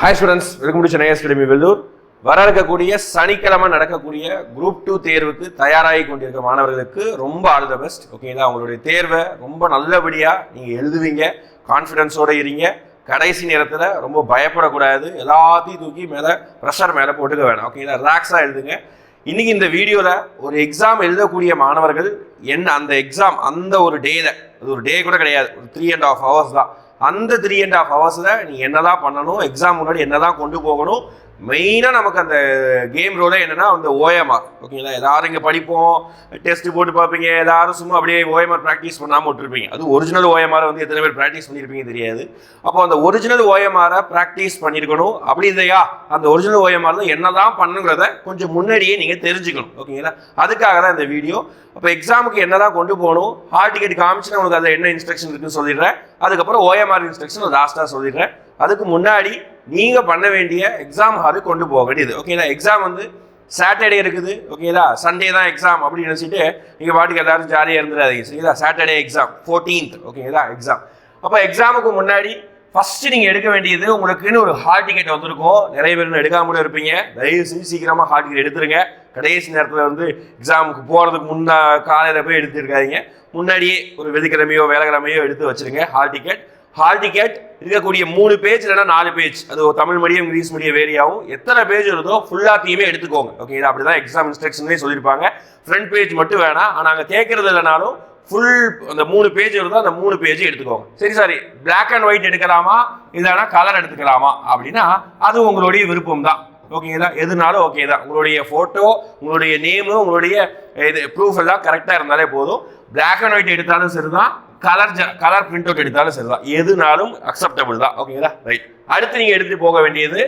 Hi students welcome to Chennai academy Vellur வர இருக்கக்கூடிய சனிக்கிழமை நடக்கக்கூடிய குரூப் டூ தேர்வுக்கு தயாராகி கொண்டிருக்க மாணவர்களுக்கு ரொம்ப ஆல் த பெஸ்ட் ஓகேங்களா உங்களுடைய தேர்வை ரொம்ப நல்லபடியாக நீங்கள் எழுதுவீங்க. கான்ஃபிடென்ஸோடு இருங்க. கடைசி நேரத்தில் ரொம்ப பயப்படக்கூடாது. எல்லாத்தையும் தூக்கி மேலே ப்ரெஷர் மேலே போட்டுக்க வேணாம். ஓகேங்களா ரிலாக்ஸாக எழுதுங்க. இன்றைக்கி இந்த வீடியோவில் ஒரு எக்ஸாம் எழுதக்கூடிய மாணவர்கள் என்ன அந்த எக்ஸாம் அந்த ஒரு டேயில் அது ஒரு டே கூட கிடையாது. ஒரு த்ரீ அண்ட் ஆஃப் ஹவர்ஸ் தான். அந்த த்ரீ அண்ட் ஆஃப் ஹவர்ஸில் நீ என்னதான் பண்ணணும் எக்ஸாம் முன்னாடி என்னதான் கொண்டு போகணும் மெயினாக நமக்கு அந்த கேம் ரோலே என்னென்னா அந்த ஓஎம்ஆர் ஓகேங்களா எல்லாரும் இங்கே படிப்போம் டெஸ்ட் போட்டு பார்ப்பீங்க எல்லாரும் சும்மா அப்படியே ஓயமார் ப்ராக்டிஸ் பண்ணாமல் விட்டுருப்பீங்க. அது ஒரிஜினல் ஓஎம்ஆர் வந்து எத்தனை பேர் ப்ராக்டிஸ் பண்ணியிருப்பீங்க தெரியாது. அப்போ அந்த ஒரிஜினல் ஓயமாரை ப்ராக்டிஸ் பண்ணியிருக்கணும் அப்படி இல்லையா? அந்த ஒரிஜினல் ஓஎம்ஆர் தான் என்னதான் பண்ணுங்கிறத கொஞ்சம் முன்னாடியே நீங்கள் தெரிஞ்சுக்கணும். ஓகேங்களா அதுக்காக தான் இந்த வீடியோ அப்போ எக்ஸாமுக்கு என்னதான் கொண்டு போகணும் ஹால் டிக்கெட் காமிச்சு நான் உங்களுக்கு அதில் என்ன இன்ஸ்ட்ரக்ஷன் இருக்குன்னு சொல்லிடுறேன். அதுக்கப்புறம் ஓஎம்ஆர் இன்ஸ்ட்ரக்ஷன் லாஸ்ட்டாக சொல்லிடுறேன். அதுக்கு முன்னாடி நீங்கள் பண்ண வேண்டிய எக்ஸாம் ஹாலு கொண்டு போக வேண்டியது. ஓகேங்களா எக்ஸாம் வந்து சாட்டர்டே இருக்குது. ஓகேங்களா சண்டே தான் எக்ஸாம் அப்படின்னு நினச்சிட்டு நீங்கள் பாட்டுக்கு எல்லாரும் ஜாலியாக இருந்துடாதீங்க. சரிங்களா? சாட்டர்டே எக்ஸாம் ஃபோர்டீன்த் ஓகேங்களா எக்ஸாம் அப்போ எக்ஸாமுக்கு முன்னாடி ஃபஸ்ட்டு நீங்கள் எடுக்க வேண்டியது உங்களுக்குன்னு ஒரு ஹால் டிக்கெட் வந்திருக்கும். நிறைய பேர் எடுக்காம கூட இருப்பீங்க. தயவு செஞ்சு சீக்கிரமாக ஹால் டிக்கெட் எடுத்துருங்க. கடைசி நேரத்தில் வந்து எக்ஸாமுக்கு போகிறதுக்கு முன்னா காலையில் போய் எடுத்துருக்காதீங்க. முன்னாடியே ஒரு வெள்ளிக்கிழமையோ வேலைக்கிழமையோ எடுத்து வச்சிருங்க ஹால் டிக்கெட் ஹால் டிக்கெட் இருக்கக்கூடிய மூணு பேஜ் இல்லைன்னா நாலு பேஜ் அது தமிழ் மீடியம் இங்கிலீஷ் மீடியம் வேரியாவும் எத்தனை பேஜ் இருந்தோ ஃபுல்லாத்தையுமே எடுத்துக்கோங்க. ஓகே தான் அப்படி தான் எக்ஸாம் இன்ஸ்ட்ரக்ஷன்லேயே சொல்லியிருப்பாங்க. ஃப்ரண்ட் பேஜ் மட்டும் வேணாம் ஆனால் அங்கே கேட்கறது இல்லைனாலும் ஃபுல் அந்த மூணு பேஜ் இருந்தால் அந்த மூணு பேஜ் எடுத்துக்கோங்க. சரி சாரி பிளாக் அண்ட் ஒயிட் எடுக்கலாமா? இல்லைன்னா கலர் எடுத்துக்கலாமா? அப்படின்னா அது உங்களுடைய விருப்பம் தான் ஓகேங்களா எதுனாலும் ஓகே தான். உங்களுடைய ஃபோட்டோ உங்களுடைய நேமு உங்களுடைய இது ப்ரூஃப் எல்லாம் கரெக்டாக இருந்தாலே போதும். பிளாக் அண்ட் ஒயிட் எடுத்தாலும் சரி தான் கலர் கலர் பிரிண்ட் அவுட் எடுத்தாலும் சரிதான். எதுனாலும் அக்செப்டபிள் தான். ஓகேங்களா ரைட் அடுத்து நீங்கள் எடுத்துட்டு போக வேண்டியது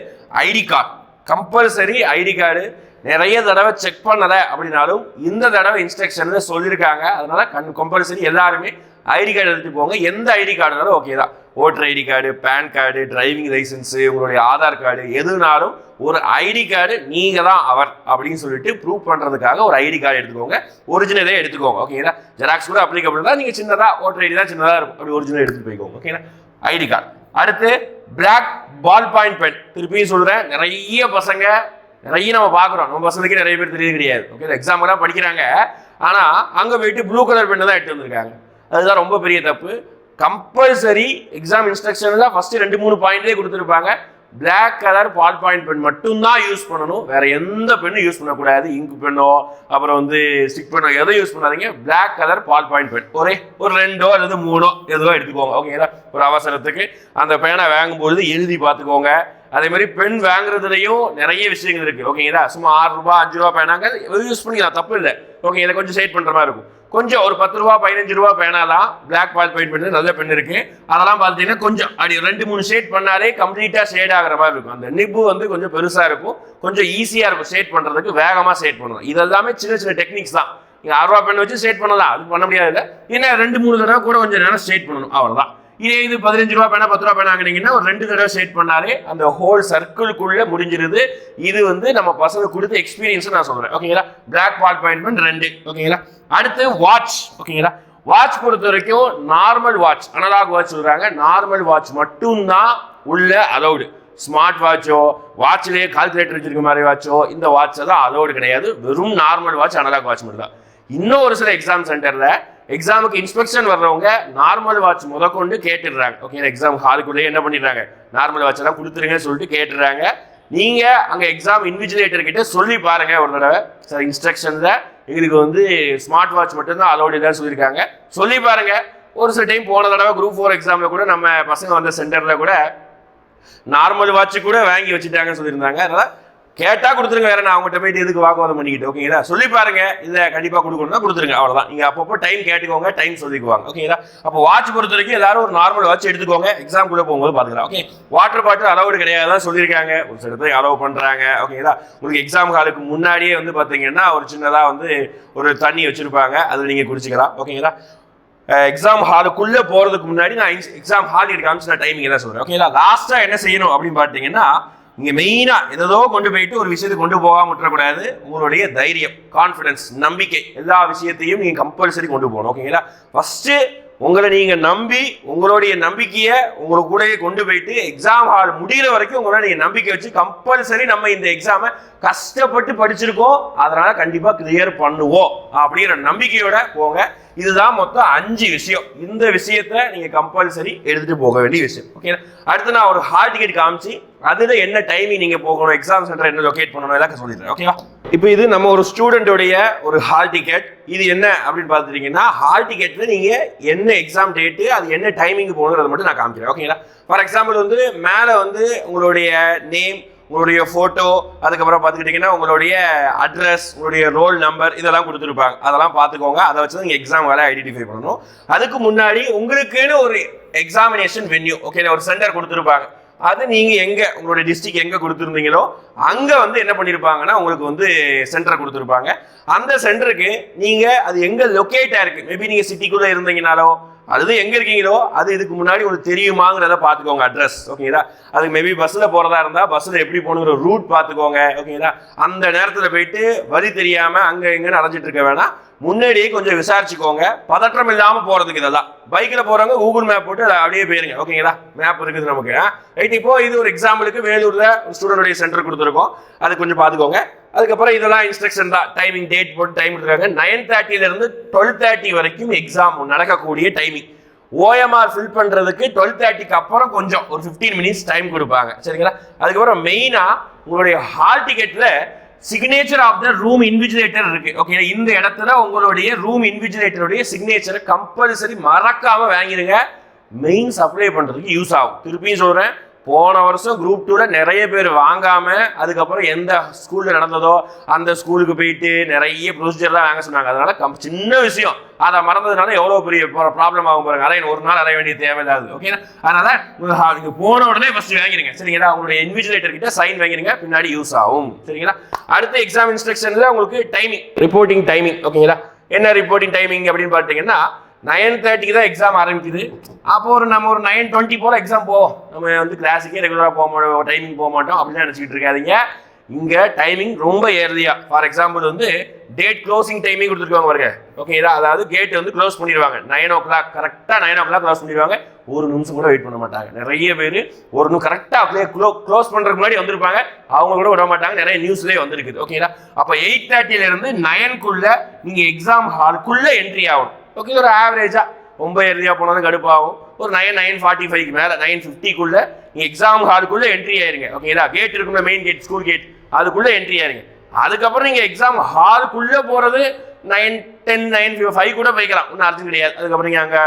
ID card compulsory ID card நிறைய தடவை செக் பண்ணலை அப்படின்னாலும் இந்த தடவை இன்ஸ்ட்ரக்ஷன்ல சொல்லியிருக்காங்க. அதனால கண் கம்பல்சரி எல்லாருமே ஐடி கார்டு எடுத்துகிட்டு போங்க. எந்த ஐடி கார்டுனாலும் ஓகே தான். Voter ID card PAN card driving license உங்களுடைய ஆதார் கார்டு எதுனாலும் ஒரு ஐடி கார்டு நீங்கள் தான் அவர் அப்படின்னு சொல்லிட்டு ப்ரூவ் பண்ணுறதுக்காக ஒரு ஐடி கார்டு எடுத்துக்கோங்க. ஒரிஜினலே எடுத்துக்கோங்க. ஓகேங்களா ஜெராக்ஸ் கூட அப்ளிகபிள் தான். நீங்கள் சின்னதாக ஓட்டர் ஐடி தான் சின்னதாக இருக்கும். அப்படி ஒரிஜினல் எடுத்துகிட்டு போய்க்கோங்க. ஓகேங்களா ஐடி கார்டு அடுத்து பிளாக் பால் பாயிண்ட் பென் திருப்பியும் சொல்கிறேன் நிறைய பசங்க நிறைய நம்ம பார்க்குறோம். நம்ம பசங்களுக்கே நிறைய பேர் தெரிய கிடையாது. ஓகே எக்ஸாம்லாம் படிக்கிறாங்க. ஆனால் அங்கே போயிட்டு ப்ளூ கலர் பெண்ணை தான் எடுத்து வந்திருக்காங்க. அதுதான் ரொம்ப பெரிய தப்பு. கம்பல்சரி எக்ஸாம் இன்ஸ்ட்ரக்ஷனில் ஃபஸ்ட்டு ரெண்டு மூணு பாயிண்ட்லேயே கொடுத்துருப்பாங்க. Black colour ball point pen மட்டும்தான் யூஸ் பண்ணணும். வேற எந்த பெண்ணும் யூஸ் பண்ணக்கூடாது. இங்கு பெண்ணோ அப்புறம் வந்து ஸ்டிக் பெண்ணோ எதுவும் யூஸ் பண்ணாதீங்க. Black colour ball point pen ஒரே ஒரு ரெண்டோ அல்லது மூணோ எதுவோ எடுத்துக்கோங்க. ஓகேங்களா ஒரு அவசரத்துக்கு அந்த பேனை வாங்கும்பொழுது எழுதி பார்த்துக்கோங்க. அதே மாதிரி பென் வாங்குறதுலையும் நிறைய விஷயங்கள் இருக்கு. ஓகேங்களா சும்மா ஆறு ரூபாய் அஞ்சு ரூபா பேனாங்க யூஸ் பண்ணிக்கலாம். தப்பு இல்லை. ஓகே இதை கொஞ்சம் சேட் பண்ற மாதிரி இருக்கும். கொஞ்சம் ஒரு பத்து ரூபா பதினஞ்சு ரூபா பேனாலாம் பிளாக் பால் பெயிண்ட் பண்ணி நல்ல பெண் இருக்கு. அதெல்லாம் பார்த்தீங்கன்னா கொஞ்சம் அப்படி ரெண்டு மூணு ஷேட் பண்ணாலே கம்ப்ளீட்டாக ஷேட் ஆகிற மாதிரி இருக்கும். அந்த நிப்பு வந்து கொஞ்சம் பெருசாக இருக்கும். கொஞ்சம் ஈஸியாக இருக்கும் ஷேட் பண்ணுறதுக்கு வேகமாக ஷேட் பண்ணலாம். இதெல்லாமே சின்ன சின்ன டெக்னிக்ஸ் தான். நீங்கள் ஆறு ரூபா பென் வச்சு ஷேட் பண்ணலாம். அது பண்ண முடியாது இல்லை ஏன்னா ரெண்டு மூணு தடவை கூட கொஞ்சம் நேரம் ஷேட் பண்ணணும். அவ்வளோதான் இதே இது பதினஞ்சு ரூபா பேனா பத்து ரூபா பேனா ஒரு ரெண்டு தடவை ஷேட் பண்ணாலே அந்த ஹோல் சர்க்கிள்குள்ள முடிஞ்சிருது. இது வந்து நம்ம பசங்க கொடுத்த எக்ஸ்பீரியன்ஸ் நான் சொல்றேன். ஓகேங்களா பிளாக் பால் பாயிண்ட் ரெண்டு. ஓகேங்களா அடுத்து வாட்ச் ஓகேங்களா வாட்ச் பொறுத்த வரைக்கும் நார்மல் வாட்ச் அனலாக் வாட்ச் சொல்றாங்க. நார்மல் வாட்ச் மட்டும்தான் உள்ள அலௌடு ஸ்மார்ட் வாட்சோ வாட்ச்லேயே கால்குலேட்டர் வச்சிருக்க மாதிரி வாட்சோ இந்த வாட்ச் தான் அலோடு கிடையாது. வெறும் நார்மல் வாட்ச் அனலாக் வாட்ச் மட்டும் தான் இன்னும் ஒரு சில எக்ஸாம் சென்டரில் எக்ஸாமுக்கு இன்ஸ்பெக்ஷன் வர்றவங்க நார்மல் வாட்ச் முதற்கொண்டு கேட்டுடுறாங்க. ஓகே எக்ஸாம் ஹாலுக்குள்ளேயே என்ன பண்ணிடுறாங்க? நார்மல் வாட்ச் எல்லாம் கொடுத்துருங்கன்னு சொல்லிட்டு கேட்டுடுறாங்க. நீங்க அங்க எக்ஸாம் இன்விஜிலேட்டர் கிட்ட சொல்லி பாருங்க ஒரு தடவை. சார் இன்ஸ்ட்ரக்ஷன்ல எங்களுக்கு வந்து ஸ்மார்ட் வாட்ச் மட்டும்தான் அலௌட் தான் சொல்லியிருக்காங்க. சொல்லி பாருங்க. ஒரு சில டைம் போன தடவை குரூப் ஃபோர் எக்ஸாமில் கூட நம்ம பசங்க வந்த சென்டரில் கூட நார்மல் வாட்ச் கூட வாங்கி வச்சுட்டாங்கன்னு சொல்லியிருந்தாங்க. அதனால் கேட்டால் கொடுத்துருங்க வேற நான் அவங்ககிட்ட போயிட்டு எதுக்கு வாக்குவாதம் பண்ணிக்கிட்டு ஓகேங்களா சொல்லி பாருங்க இதை கண்டிப்பாக கொடுக்கணும்னா கொடுத்துருங்க அவ்வளோதான் நீங்கள் அப்பப்போ டைம் கேட்டுக்கோங்க டைம் சொல்லிக்குவாங்க ஓகேங்களா அப்போ வாட்ச் பொறுத்த வரைக்கும் எல்லாரும் ஒரு நார்மல் வாட்ச் எடுத்துக்கோங்க எக்ஸாம் கூட போகும்போது பார்த்துக்கலாம் ஓகே வாட்டர் பாட்டில் அலௌடு கிடையாது தான் சொல்லியிருக்காங்க. ஒரு சில பேர் அலோவ் பண்ணுறாங்க ஓகேங்களா உங்களுக்கு எக்ஸாம் ஹாலுக்கு முன்னாடியே வந்து பார்த்தீங்கன்னா ஒரு சின்னதாக வந்து ஒரு தண்ணி வச்சிருப்பாங்க அதில் நீங்கள் குடிச்சிக்கலாம் ஓகேங்களா எக்ஸாம் ஹாலுக்குள்ளே போகிறதுக்கு முன்னாடி நான் எக்ஸாம் ஹால் காமிச்சு நான் டைமிங் தான் சொல்கிறேன் ஓகேங்களா லாஸ்ட்டாக என்ன செய்யணும் அப்படின்னு பார்த்தீங்கன்னா நீங்க மெயினா ஏதோ கொண்டு போயிட்டு ஒரு விஷயத்தை கொண்டு போகாம விட்டுறக்கூடாது. உங்களுடைய தைரியம் கான்ஃபிடன்ஸ் நம்பிக்கை எல்லா விஷயத்தையும் நீங்க கம்பல்சரி கொண்டு போகணும். ஓகேங்களா ஃபர்ஸ்ட் உங்களை நீங்க நம்பி உங்களுடைய நம்பிக்கையை உங்களை கூடயே கொண்டு போயிட்டு எக்ஸாம் ஹால் முடிகிற வரைக்கும் உங்களை நீங்க நம்பிக்கை வச்சு கம்பல்சரி நம்ம இந்த எக்ஸாமை கஷ்டப்பட்டு படிச்சிருக்கோம். அதனால கண்டிப்பா கிளியர் பண்ணுவோம். அப்படிங்கிற நம்பிக்கையோட போங்க. இதுதான் மொத்தம் அஞ்சு விஷயம். இந்த விஷயத்த நீங்க கம்பல்சரி எடுத்துட்டு போக வேண்டிய விஷயம். ஓகே அடுத்து நான் ஒரு ஹால் டிக்கெட் காமிச்சு அதுல என்ன டைமிங் நீங்க போகணும் எக்ஸாம் சென்டர் என்ன லொகேட் பண்ணணும் எல்லாம் சொல்லிடுறேன் ஓகேவா இப்போ இது நம்ம ஒரு ஸ்டூடெண்டோடைய ஒரு ஹால் டிக்கெட் இது என்ன அப்படின்னு பார்த்துட்டீங்கன்னா ஹால் டிக்கெட்ல நீங்க என்ன எக்ஸாம் டேட்டு அது என்ன டைமிங் போகணுங்கிறத மட்டும் நான் காமிக்கிறேன் ஓகேங்களா ஃபார் எக்ஸாம்பிள் வந்து மேலே வந்து உங்களுடைய நேம் உங்களுடைய ஃபோட்டோ அதுக்கப்புறம் பார்த்துக்கிட்டிங்கன்னா உங்களுடைய அட்ரஸ் உங்களுடைய ரோல் நம்பர் இதெல்லாம் கொடுத்துருப்பாங்க. அதெல்லாம் பார்த்துக்கோங்க. அதை வச்சு நீங்கள் எக்ஸாம் வேலை ஐடென்டிஃபை பண்ணணும். அதுக்கு முன்னாடி உங்களுக்குன்னு ஒரு எக்ஸாமினேஷன் வென்யூ ஓகே ஒரு சென்டர் கொடுத்துருப்பாங்க. அது நீங்கள் எங்கே உங்களுடைய டிஸ்ட்ரிக் எங்கே கொடுத்துருந்தீங்களோ அங்கே வந்து என்ன பண்ணியிருப்பாங்கன்னா உங்களுக்கு வந்து சென்டர் கொடுத்துருப்பாங்க. அந்த சென்டருக்கு நீங்கள் அது எங்கே லொக்கேட்டாக இருக்குது மேபி நீங்கள் சிட்டிக்குள்ளே இருந்தீங்கனாலோ அது எங்கே இருக்கீங்களோ அது இதுக்கு முன்னாடி உங்களுக்கு தெரியுமாங்கிறத பார்த்துக்கோங்க அட்ரஸ் ஓகேங்களா அது மேபி பஸ்ஸில் போகிறதா இருந்தால் பஸ்ஸில் எப்படி போகணுங்கிற ரூட் பார்த்துக்கோங்க. ஓகேங்களா அந்த நேரத்தில் போயிட்டு வழி தெரியாமல் அங்கே எங்கேன்னு அலைஞ்சிட்டு இருக்க வேணாம். முன்னாடியே கொஞ்சம் விசாரிச்சுக்கோங்க. பதற்றம் இல்லாம போறதுக்கு இதெல்லாம். பைக்ல போறவங்க கூகுள் மேப் போட்டு அப்படியே போயிருங்க. ஓகேங்களா மேப் இருக்குது நமக்கு. ரைட் இப்போ இது ஒரு எக்ஸாம்பிளுக்கு வேலூர்ல ஒரு ஸ்டூடெண்டுடைய சென்டர் கொடுத்துருக்கோம். அது கொஞ்சம் பாத்துக்கோங்க அதுக்கப்புறம் இதெல்லாம் இன்ஸ்ட்ரக்ஷன் தான். டைமிங் டேட் போட்டு டைம் கொடுத்துருக்காங்க. நைன் தேர்ட்டில இருந்து டுவெல் தேர்ட்டி வரைக்கும் எக்ஸாம் நடக்கக்கூடிய டைமிங் ஓஎம்ஆர் ஃபில் பண்றதுக்கு டுவெல் தேர்ட்டிக்கு அப்புறம் கொஞ்சம் ஒரு ஃபிஃப்டீன் மினிட்ஸ் டைம் கொடுப்பாங்க. சரிங்களா? அதுக்கப்புறம் மெயினா உங்களுடைய hall டிக்கெட்ல signature of the room invigilator இருக்கு. ஓகே இந்த இடத்துல உங்களுடைய ரூம் இன்விஜிலேட்டருடைய சிக்னேச்சரை கம்பல்சரி மறக்காம வாங்கிடுங்க மெயின் சப்ளை பண்றதுக்கு யூஸ் ஆகும். திருப்பியும் சொல்றேன் போன வருஷம் குரூப் டூல நிறைய பேர் வாங்காம அதுக்கப்புறம் எந்த ஸ்கூல்ல நடந்ததோ அந்த ஸ்கூலுக்கு போயிட்டு நிறைய ப்ரொசீஜர்லாம் வாங்க சொன்னாங்க. அதனால கம் சின்ன விஷயம். அதை மறந்ததுனால எவ்வளோ பெரிய ப்ராப்ளம் ஆகும் பாருங்க. அதான் ஒரு நாள் அடைய வேண்டிய தேவையில்லாது ஓகே அதனால நீங்கள் நீங்க போன உடனே ஃபர்ஸ்ட் வாங்கிருங்க சரிங்களா? உங்களுடைய இன்விஜிலேட்டர் கிட்ட சைன் வாங்கிருங்க பின்னாடி யூஸ் ஆகும். சரிங்களா? அடுத்த எக்ஸாம் இன்ஸ்ட்ரக்ஷன்ல உங்களுக்கு டைமிங் ரிப்போர்ட்டிங் டைமிங் ஓகேங்களா என்ன ரிப்போர்ட்டிங் டைமிங் அப்படின்னு பார்த்தீங்கன்னா நைன் தேர்ட்டிக்கு தான் எக்ஸாம் ஆரம்பிக்குது. அப்போ ஒரு நம்ம ஒரு நைன் டுவெண்ட்டி போல் எக்ஸாம் போவோம். நம்ம வந்து கிளாஸுக்கே ரெகுலராக போக மாட்டோம் டைமிங் போக மாட்டோம் அப்படின்னு நினச்சிக்கிட்டு இருக்காதீங்க. இங்கே டைமிங் ரொம்ப ஏர்லியாக ஃபார் எக்ஸாம்பிள் வந்து டேட் க்ளோசிங் டைமிங் கொடுத்துருக்காங்க பாருங்க. ஓகேங்களா அதாவது கேட் வந்து க்ளோஸ் பண்ணிடுவாங்க. நைன் ஓ கிளாக் கரெக்டாக நைன் ஓ கிளாக் க்ளோஸ் பண்ணிடுவாங்க. ஒரு நிமிஷம் கூட வெயிட் பண்ண மாட்டாங்க. நிறைய பேர் ஒரு நிமிஷம் கரெக்டாக அப்படியே க்ளோ க்ளோஸ் பண்ணுறதுக்கு முன்னாடி வந்திருப்பாங்க. அவங்க கூட விட மாட்டாங்க. நிறைய நியூஸ்லேயே வந்திருக்குது. ஓகேங்களா அப்போ எயிட் தேர்ட்டிலேருந்து இருந்து நீங்கள் எக்ஸாம் ஹாலுக்குள்ளே என்ட்ரி ஆகணும். ஓகே ஒரு ஆவரேஜாக ரொம்ப ஏர்லியாக போனாலும் கடுப்பாகும். ஒரு நைன் நைன் ஃபார்ட்டி ஃபைவ்க்கு மேலே நைன் ஃபிஃப்டிக்குள்ளே நீங்கள் எக்ஸாம் ஹாலுக்குள்ளே என்ட்ரி ஆயிருங்க. ஓகேங்களா கேட் இருக்குல்ல மெயின் கேட் ஸ்கூல் கேட் அதுக்குள்ளே என்ட்ரி ஆயிருங்க. அதுக்கப்புறம் நீங்கள் எக்ஸாம் ஹாலுக்குள்ளே போகிறது நைன் டென் நைன் ஃபைவ் கூட போய்க்கலாம். ஒன்றும் அர்த்தம் கிடையாது. அதுக்கப்புறம் நீங்கள் அங்கே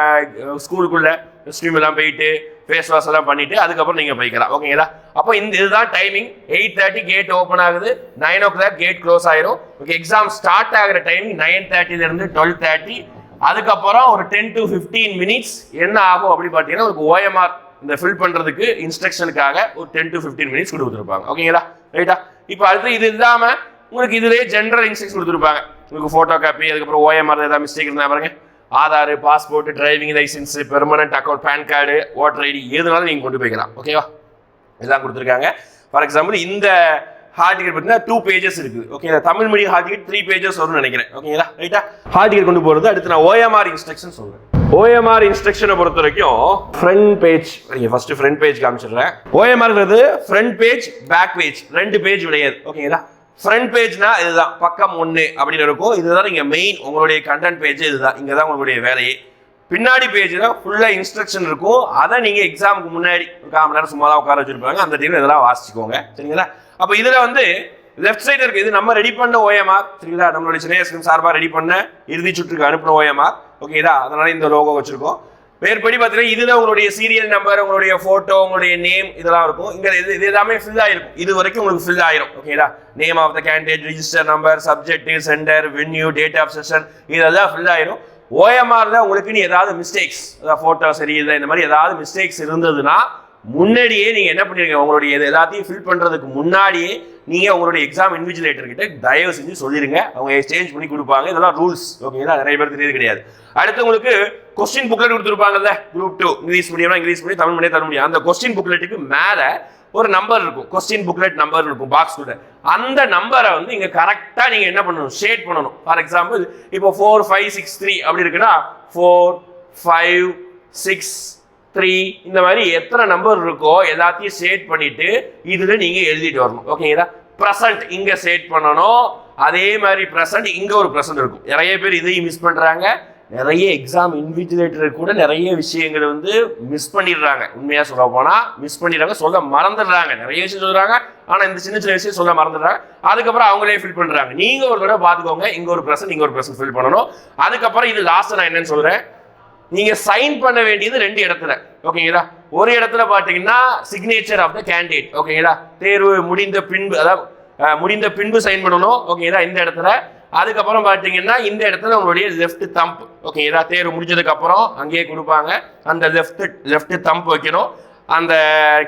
ஸ்கூலுக்குள்ளே ஸ்ட்ரீம் எல்லாம் போயிட்டு ஃபேஸ் வாஷ் எல்லாம் பண்ணிவிட்டு அதுக்கப்புறம் நீங்கள் போய்க்கலாம். ஓகேங்களா அப்போ இந்த இதுதான் timing eight thirty gate open ஆகுது. Nine o'clock gate close ஆயிரும். ஓகே எக்ஸாம் ஸ்டார்ட் ஆகிற டைமிங் நைன் தேர்ட்டிலேருந்து டுவெல் தேர்ட்டி அதுக்கப்புறம் ஒரு டென் டு ஃபிஃப்டீன் மினிட்ஸ் என்ன ஆகும் அப்படின்னு பார்த்தீங்கன்னா உங்களுக்கு ஓஎம்ஆர் இந்த ஃபில் பண்ணுறதுக்கு இன்ஸ்ட்ரக்ஷனுக்காக ஒரு டென் டு ஃபிஃப்டீன் மினிட்ஸ் கொடுத்துருப்பாங்க. ஓகேங்களா ரைட்டா இப்போ அடுத்து இது இல்லாமல் உங்களுக்கு இதுலேயே ஜென்ரல் இன்ஸ்ட்ரக்ஷன் கொடுத்துருப்பாங்க. உங்களுக்கு ஃபோட்டோ காப்பி அதுக்கப்புறம் ஓஎம்ஆர் ஏதாவது மிஸ்டேக் இருந்தால் பாருங்க. Aadhaar passport driving license permanent account PAN card voter ID எதுனாலும் நீங்கள் கொண்டு போய்க்கலாம். ஓகேவா இதெல்லாம் கொடுத்துருக்காங்க. ஃபார் எக்ஸாம்பிள் இந்த ஹார்ட் டிக்கெட் பார்த்தீங்கன்னா டூ பேஜஸ் இருக்குது okay Tamil medium hall ticket three pages வரும்னு நினைக்கிறேன். ஓகேங்களா ரைட்டா ஹார்ட் டிக்கெட் கொண்டு போகிறது அடுத்து நான் ஓஎம்ஆர் இன்ஸ்ட்ரக்ஷன் சொல்கிறேன் ஓஎம்ஆர் இன்ஸ்ட்ரக்ஷனை பொறுத்த வரைக்கும் ஃப்ரண்ட் பேஜ் நீங்கள் ஃபர்ஸ்ட் ஃப்ரண்ட் பேஜ் காமிச்சிடுறேன். ஓஎம்ஆர்ங்கிறது ஃப்ரண்ட் பேஜ் பேக் பேஜ் ரெண்டு பேஜ் விடையாது. ஓகேங்களா ஃப்ரண்ட் பேஜ்னா இதுதான். பக்கம் ஒன்று அப்படின்னு இருக்கும். இதுதான் நீங்கள் மெயின் உங்களுடைய கண்டென்ட் பேஜ் இதுதான். இங்கே தான் உங்களுடைய வேலையே. பின்னாடி பேஜ்ல ஃபுல்லாக இன்ஸ்ட்ரக்ஷன் இருக்கும். அதை நீங்கள் எக்ஸாமுக்கு முன்னாடி ஒரு கால் மணி நேரம் சும்மா தான் உட்கார வச்சுருப்பாங்க. அந்த டைமில் இதெல்லாம் வாசிச்சுக்கோங்க. சரிங்களா? அப்போ இதில் வந்து லெஃப்ட் சைடு இருக்குது இது நம்ம ரெடி பண்ண ஓஎம்ஆர் சரிங்களா? நம்மளுடைய சின்ன சார்பாக ரெடி பண்ண இறுதி சுற்றுக்கு அனுப்பின ஓஎம்ஆர் ஓகேதா அதனால இந்த லோகோ வச்சுருக்கோம். மேற்படி பார்த்தீங்கன்னா இதுல உங்களுடைய சீரியல் நம்பர் உங்களுடைய போட்டோ உங்களுடைய நேம் இதெல்லாம் இருக்கும். இங்க இது இது எல்லாமே ஃபில் ஆயிருக்கும். இது வரைக்கும் உங்களுக்கு ஃபில் ஆயிரும். ஓகேடா name of the candidate register number subject centre venue date of session இதெல்லாம் ஃபில் ஆயிரும். ஓஎம்ஆர்ல உங்களுக்கு நீ ஏதாவது மிஸ்டேக்ஸ் அதாவது போட்டோ சரியில்லை இந்த மாதிரி ஏதாவது மிஸ்டேக்ஸ் இருந்ததுன்னா முன்னாடியே நீங்கள் என்ன பண்ணிருக்கீங்க உங்களுடைய இது எல்லாத்தையும் ஃபில் பண்ணுறதுக்கு முன்னாடியே நீங்கள் உங்களுடைய எக்ஸாம் இன்விஜிலேட்டர் கிட்ட தயவு செஞ்சு சொல்லிருங்க. அவங்க சேஞ்ச் பண்ணி கொடுப்பாங்க. இதெல்லாம் ரூல்ஸ் ஓகேங்களா நிறைய பேர் தெரியுது கிடையாது. அடுத்து உங்களுக்கு கொஸ்டின் புக்லெட் கொடுத்துருப்பாங்கல்ல group two English மீடியம்னா English medium Tamil medium Tamil medium அந்த கொஸ்டின் புக்லெட்டுக்கு மேலே ஒரு நம்பர் இருக்கும். கொஸ்டின் புக்லெட் நம்பர் இருக்கும் பாக்ஸ் கூட. அந்த நம்பரை வந்து இங்கே கரெக்டாக நீங்கள் என்ன பண்ணணும் ஷேட் பண்ணணும். ஃபார் எக்ஸாம்பிள் இப்போ ஃபோர் ஃபைவ் சிக்ஸ் த்ரீ அப்படி இருக்குன்னா ஃபோர் ஃபைவ் சிக்ஸ் த்ரீ இந்த மாதிரி எத்தனை நம்பர் இருக்கோ எல்லாத்தையும் சேட் பண்ணிட்டு இதில் நீங்கள் எழுதிட்டு வரணும். ஓகேங்களா ப்ரெசன்ட் இங்கே சேட் பண்ணணும். அதே மாதிரி ப்ரெசன்ட் இங்கே ஒரு ப்ரெசன்ட் இருக்கும். நிறைய பேர் இதையும் மிஸ் பண்ணுறாங்க நிறைய எக்ஸாம் இன்விஜிலேட்டர் கூட நிறைய விஷயங்கள் வந்து மிஸ் பண்ணிடுறாங்க. உண்மையாக சொல்ல போனால் மிஸ் பண்ணிடுறாங்க. சொல்ல மறந்துடுறாங்க. நிறைய விஷயம் சொல்கிறாங்க ஆனால் இந்த சின்ன சின்ன விஷயம் சொல்ல மறந்துடுறாங்க. அதுக்கப்புறம் அவங்களே ஃபில் பண்ணுறாங்க நீங்கள் ஒரு தடவை பார்த்துக்கோங்க. இங்கே ஒரு ப்ரெசன்ட் இங்கே ஒரு ப்ரெசன்ட் ஃபில் பண்ணணும். அதுக்கப்புறம் இது லாஸ்ட்டு நான் என்னன்னு சொல்கிறேன் நீங்க சைன் பண்ண வேண்டியது ரெண்டு இடத்துல. ஓகேங்களா? ஒரு இடத்துல பாத்தீங்கன்னா சிக்னேச்சர் ஆஃப் த கேண்டிடேட் ஓகேங்களா? தேர்வு முடிந்த பின்பு அதாவது முடிந்த பின்பு சைன் பண்ணணும். ஓகேங்களா? இந்த இடத்துல. அதுக்கப்புறம் பாத்தீங்கன்னா இந்த இடத்துல உங்களுடைய லெஃப்ட் தம்ப் ஓகேங்களா? தேர்வு முடிஞ்சதுக்கு அப்புறம் அங்கேயே கொடுப்பாங்க. அந்த லெஃப்ட் லெஃப்ட் தம்ப் வைக்கணும். அந்த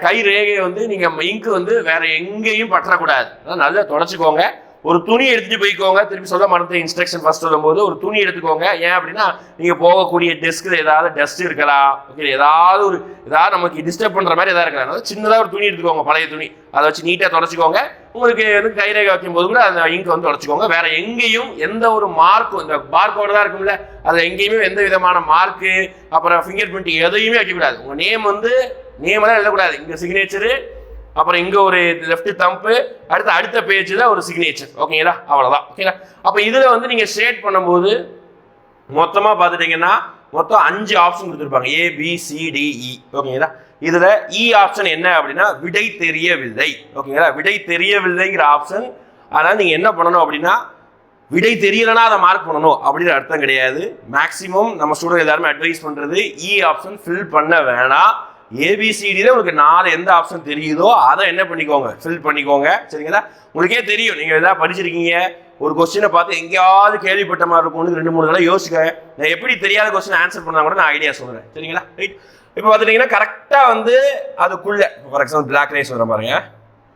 கை ரேகையை வந்து நீங்க இங்கு வந்து வேற எங்கேயும் பற்றக்கூடாது. அதான் நல்லா தொடச்சிக்கோங்க. ஒரு துணி எடுத்துட்டு போய்க்கோங்க. திருப்பி சொல்ல மனத்தை இன்ஸ்ட்ரக்ஷன் ஃபர்ஸ்ட் சொல்லும்போது ஒரு துணி எடுத்துக்கோங்க. ஏன் அப்படின்னா நீங்கள் போகக்கூடிய டெஸ்க்கில் ஏதாவது டஸ்ட் இருக்கலாம். ஓகே ஏதாவது ஒரு ஏதாவது நமக்கு டிஸ்டர்ப் பண்ணுற மாதிரி ஏதாவது இருக்கலாம். அதாவது சின்னதாக ஒரு துணி எடுத்துக்கோங்க பழைய துணி. அதை வச்சு நீட்டாக தொடச்சிக்கோங்க. உங்களுக்கு வந்து கைரேகை வைக்கும் போது கூட அந்த இங்க் வந்து தொடச்சிக்கோங்க வேற எங்கேயும் எந்த ஒரு மார்க்கும் இந்த பார்க்கோடு தான் இருக்கும்ல. அது எங்கேயுமே எந்த விதமான மார்க்கு அப்புறம் ஃபிங்கர் பிரிண்ட் எதையுமே வைக்கக்கூடாது. உங்கள் நேம் வந்து நேம் எல்லாம் எழுதக்கூடாது. இங்கே சிக்னேச்சரு அப்புறம் இங்கே ஒரு லெஃப்ட் தம்பு அடுத்து அடுத்த பேஜ்ல ஒரு சிக்னேச்சர் ஓகேங்களா அவ்வளோதான் ஓகேங்களா அப்போ இதில் வந்து நீங்கள் ஷேட் பண்ணும்போது மொத்தமாக பார்த்துட்டீங்கன்னா மொத்தம் அஞ்சு ஆப்ஷன் கொடுத்துருப்பாங்க. ஏ பி சிடிஇ ஓகேங்களா e. இதில் இ e ஆப்ஷன் என்ன அப்படின்னா விடை தெரியவில்லை ஓகேங்களா விடை தெரியவில்லைங்கிற ஆப்ஷன் அதனால நீங்கள் என்ன பண்ணணும் அப்படின்னா விடை தெரியலனா அதை மார்க் பண்ணணும். அப்படிங்கிற அர்த்தம் கிடையாது. மேக்ஸிமம் நம்ம ஸ்டூடெண்ட் எல்லாருமே அட்வைஸ் பண்ணுறது இ ஆப்ஷன் ஃபில் பண்ண வேணாம். ஏபிசிடியில் உங்களுக்கு நாலு எந்த ஆப்ஷன் தெரியுதோ அதை என்ன பண்ணிக்கோங்க ஃபில் பண்ணிக்கோங்க. சரிங்களா? உங்களுக்கே தெரியும். நீங்கள் எதாவது படிச்சிருக்கீங்க ஒரு கொஸ்டினை பார்த்து எங்கேயாவது கேள்விப்பட்ட மாதிரி இருக்கும்னு ரெண்டு மூணு தடவை யோசிக்க நான் எப்படி தெரியாத கொஸ்டின் ஆன்சர் பண்ணால் கூட நான் ஐடியா சொல்கிறேன் சரிங்களா? ரைட் இப்போ பார்த்துட்டிங்கன்னா கரெக்டாக வந்து அதுக்குள்ளே ஃபார் எக்ஸாம்பிள் பிளாக் ரைஸ் வர பாருங்க.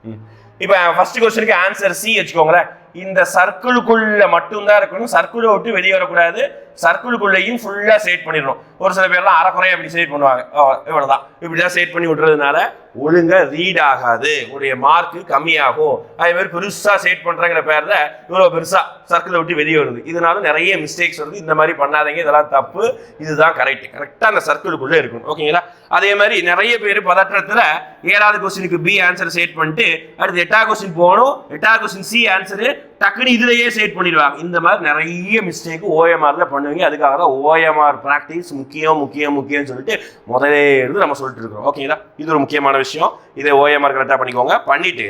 ம். இப்போ ஃபர்ஸ்ட் கொஸ்டினுக்கு ஆன்சர் சி வச்சுக்கோங்களேன். இந்த சர்க்கிளுக்குள்ளே மட்டும்தான் இருக்கணும். சர்க்கிளை விட்டு வெளியே வரக்கூடாது. சர்க்கிளுக்குள்ளேயும் ஃபுல்லாக சேட் பண்ணிடணும். ஒரு சில பேர்லாம் அரைக்குறையா இப்படி சேட் பண்ணுவாங்க. இவ்வளோதான் இப்படி இப்படிலாம் சேட் பண்ணி விட்றதுனால ஒழுங்காக ரீட் ஆகாது. உடைய மார்க்கு கம்மியாகும். அதே மாதிரி பெருசாக சேட் பண்ணுறங்கிற பேரில் இவ்வளோ பெருசாக சர்க்கிளை விட்டு வெளியே வருது. இதனால நிறைய மிஸ்டேக்ஸ் வருது. இந்த மாதிரி பண்ணாதீங்க. இதெல்லாம் தப்பு. இதுதான் கரெக்ட் கரெக்டாக அந்த சர்க்கிளுக்குள்ளே இருக்கணும். ஓகேங்களா அதே மாதிரி நிறைய பேர் பதற்றத்தில் ஏழாவது கொஸ்டினுக்கு பி ஆன்சர் சேட் பண்ணிட்டு அடுத்து எட்டாவது கொஸ்டின் போகணும். எட்டாவது கொஸ்டின் சி ஆன்சரு டக்குனு இதுலையே செட் பண்ணிடுவாங்க இந்த மாதிரி நிறைய மிஸ்டேக் தான் பண்ணுவீங்க. அதுக்காக தான் ஓஎம்ஆர் ப்ராக்டிஸ் முக்கியம் முக்கியம் முக்கியம்னு சொல்லிட்டு முதலே இருந்து நம்ம சொல்லிட்டு இருக்கிறோம். ஓகேங்களா இது ஒரு முக்கியமான விஷயம். இதை ஓஎம்ஆர் கரெக்டாக பண்ணிக்கோங்க. பண்ணிட்டு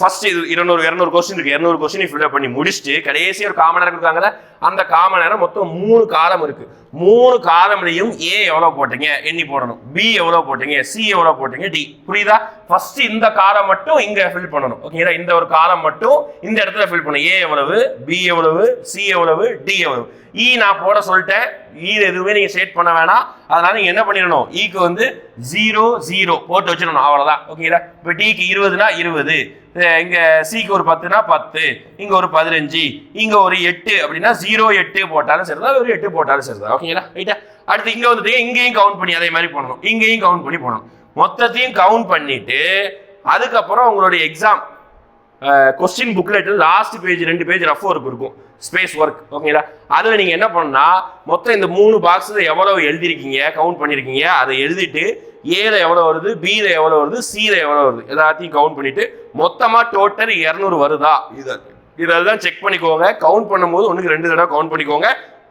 ஃபர்ஸ்ட் இது இருநூறு இரநூறு கொஸ்டின் இருக்கு. இரநூறு கொஸ்டின் ஃபில்அப் பண்ணி முடிச்சுட்டு கடைசி ஒரு காமன் நேரம் இருக்காங்கல்ல அந்த காம நேரம் மொத்தம் மூணு காலம் இருக்கு. மூணு காலம்லையும் ஏ எவ்வளோ போட்டீங்க? எண்ணி போடணும். பி எவ்வளோ போட்டீங்க? சி எவ்வளோ போட்டீங்க? டி புரியுதா? ஃபர்ஸ்ட் இந்த காலம் மட்டும் இங்கே ஃபில் பண்ணணும். ஓகேங்களா இந்த ஒரு காலம் மட்டும் இந்த இடத்துல ஃபில் பண்ணணும். ஏ எவ்வளவு? பி எவ்வளவு? சி எவ்வளவு? டி எவ்வளவு? இ நான் போட சொல்லிட்டேன். E இ எதுவுமே நீங்கள் செட் பண்ண வேணாம். அதனால நீங்கள் என்ன பண்ணிடணும்? E ஈக்கு வந்து ஜீரோ ஜீரோ போட்டு வச்சிடணும். அவ்வளோதான் ஓகேங்களா இப்போ டிக்கு இருபதுனா இருபது. இங்கே சிக்கு ஒரு பத்துனா பத்து இங்கே ஒரு பதினஞ்சு இங்கே ஒரு எட்டு அப்படின்னா ஜீரோ எட்டு போட்டாலும் சரிதான் ஒரு எட்டு போட்டாலும் சரிதான். ஓகேங்களா ரைட்டா அடுத்து இங்கே வந்துட்டு இங்கேயும் கவுண்ட் பண்ணி அதே மாதிரி போடணும். இங்கேயும் கவுண்ட் பண்ணி போடணும். மொத்தத்தையும் கவுண்ட் பண்ணிட்டு அதுக்கப்புறம் உங்களுடைய எக்ஸாம் கொஸ்டின் புக்லெட்டில் லாஸ்ட் பேஜ் ரெண்டு பேஜ் ரஃப் ஒர்க் இருக்கும். ஸ்பேஸ் ஒர்க் ஓகேங்களா அதில் நீங்கள் என்ன பண்ணா மொத்தம் இந்த மூணு பாக்ஸில் எவ்வளவு எழுதிருக்கீங்க கவுண்ட் பண்ணியிருக்கீங்க அதை எழுதிட்டு ஏல எவ்வளோ வருது பியில் எவ்வளோ வருது சியில் எவ்வளோ வருது எல்லாத்தையும் கவுண்ட் பண்ணிட்டு மொத்தமாக டோட்டல் இரநூறு வருதா? இது இதெல்லாம் செக் பண்ணிக்கோங்க. கவுண்ட் பண்ணும்போது ஒன்றுக்கு ரெண்டு தடவை கவுண்ட் பண்ணிக்கோங்க.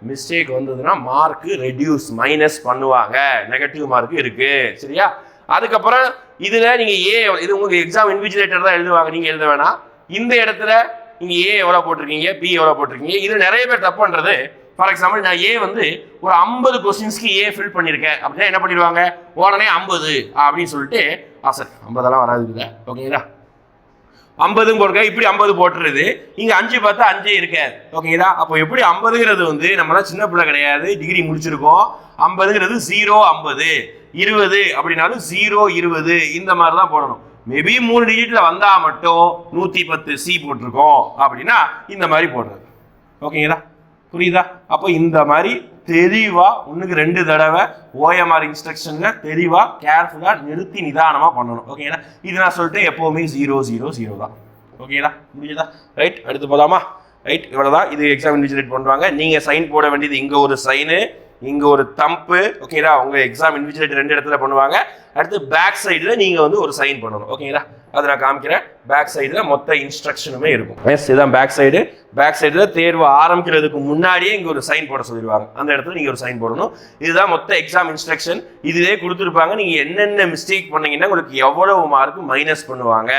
மிஸ்டேக் வந்ததுன்னா மார்க் ரெடியூஸ் மைனஸ் பண்ணுவாங்க. நெகட்டிவ் மார்க் இருக்கு. சரியா? அதுக்கப்புறம் இதுல நீங்க ஏ இது உங்களுக்கு எக்ஸாம் இன்விஜிலேட்டர் தான் எழுதுவாங்க. நீங்க எழுத வேணாம். இந்த இடத்துல நீங்கள் ஏ எவ்வளோ போட்டிருக்கீங்க? பி எவ்வளோ போட்டிருக்கீங்க? இது நிறைய பேர் தப்புன்றது ஃபார் எக்ஸாம்பிள் நான் ஏ வந்து ஒரு ஐம்பது கொஸ்டின்ஸ்க்கு ஏ ஃபில் பண்ணியிருக்கேன் அப்படின்னா என்ன பண்ணிடுவாங்க? உடனே ஐம்பது அப்படின்னு சொல்லிட்டு ஆ சார் ஐம்பதெல்லாம் வராது இல்லை ஓகேங்களா ஐம்பதும் போடுங்க இப்படி ஐம்பது போட்டுருது. இங்கே அஞ்சு பார்த்தா அஞ்சே இருக்காது ஓகேங்களா அப்போ எப்படி ஐம்பதுங்கிறது வந்து நம்மளாம் சின்ன பிள்ளை கிடையாது. டிகிரி முடிச்சிருக்கோம். ஐம்பதுங்கிறது ஜீரோ ஐம்பது. இருபது அப்படின்னாலும் ஜீரோ இருபது. இந்த மாதிரி தான் போடணும். மேபி மூணு டிஜிட்டில் வந்தால் மட்டும் நூற்றி பத்து சி போட்டிருக்கோம். அப்படின்னா இந்த மாதிரி போடுறது. ஓகேங்களா புரியுதா? அப்போ இந்த மாதிரி தெளிவாக ஒன்றுக்கு ரெண்டு தடவை ஓஎம்ஆர் இன்ஸ்ட்ரக்ஷனில் தெளிவாக கேர்ஃபுல்லாக நிறுத்தி நிதானமாக பண்ணணும். ஓகேங்களா இது நான் சொல்லிட்டு எப்போவுமே ஜீரோ ஜீரோ ஜீரோ தான். ஓகேங்களா முடியுதா ரைட் அடுத்து போகலாமா ரைட் இவ்வளவுதான். இது எக்ஸாம் இன்விஜிலேட் பண்ணுவாங்க. நீங்கள் சைன் போட வேண்டியது இங்கே ஒரு சைனு இங்க ஒரு தம்பு ஓகேங்களா உங்க எக்ஸாம் இன்விஜிலேட்டர் ரெண்டு இடத்துல பண்ணுவாங்க. அடுத்து பேக் சைடில் நீங்க வந்து ஒரு சைன் பண்ணணும். ஓகேங்களா அதை நான் காமிக்கிறேன். பேக் சைடில் மொத்த இன்ஸ்ட்ரக்ஷனுமே இருக்கும். எஸ் இதுதான் பேக் சைடு பேக் சைடில் தேர்வு ஆரம்பிக்கிறதுக்கு முன்னாடியே இங்கே ஒரு சைன் போட சொல்லிடுவாங்க. அந்த இடத்துல நீங்கள் ஒரு சைன் போடணும். இதுதான் மொத்த எக்ஸாம் இன்ஸ்ட்ரக்ஷன் இதுவே கொடுத்துருப்பாங்க. நீங்கள் என்னென்ன மிஸ்டேக் பண்ணீங்கன்னா உங்களுக்கு எவ்வளவு மார்க்கு மைனஸ் பண்ணுவாங்க.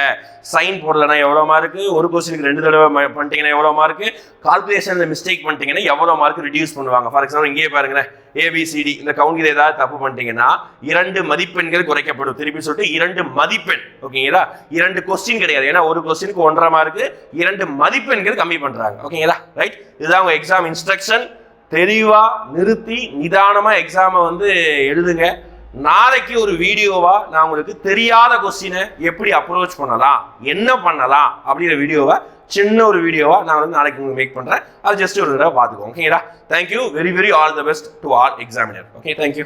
சைன் போடலைன்னா எவ்வளோ மார்க்கு ஒரு கொஸ்டினுக்கு ரெண்டு தடவை பண்ணிட்டீங்கன்னா எவ்வளோ மார்க்கு கால்குலேஷனில் மிஸ்டேக் பண்ணிட்டீங்கன்னா எவ்வளோ மார்க் ரிடியூஸ் பண்ணுவாங்க. ஃபார் எக்ஸாம்பிள் இங்கேயே பாருங்களேன். ஏபிசிடி இந்த கவுண்டில் ஏதாவது தப்பு பண்ணிட்டீங்கன்னா இரண்டு மதிப்பெண்கள் குறைக்கப்படும். திருப்பி சொல்லிட்டு இரண்டு மதிப்பெண். ஓகேங்களா இரண்டு கொஸ்டின் கிடையாது. ஏன்னா ஒரு கொஸ்டினுக்கு ஒன்றரை மார்க்கு இரண்டு மதிப்பெண்கள் கம்மி பண்ணுறாங்க ஓகேங்களா ரைட் இதுதான் உங்கள் எக்ஸாம் இன்ஸ்ட்ரக்ஷன் தெளிவாக நிறுத்தி நிதானமாக எக்ஸாமை வந்து எழுதுங்க. நாளைக்கு ஒரு வீடியோவா நான் உங்களுக்கு தெரியாத கொஸ்டினை எப்படி அப்ரோச் பண்ணலாம்? என்ன பண்ணலாம்? அப்படிங்கிற வீடியோவை சின்ன ஒரு வீடியோவா நான் வந்து நாளைக்கு உங்களுக்கு மேக் பண்றேன். அது ஜஸ்ட் ஒரு தடவை பார்த்துக்கோங்க. ஓகேங்களா thank you very very all the best to all examiner okay thank you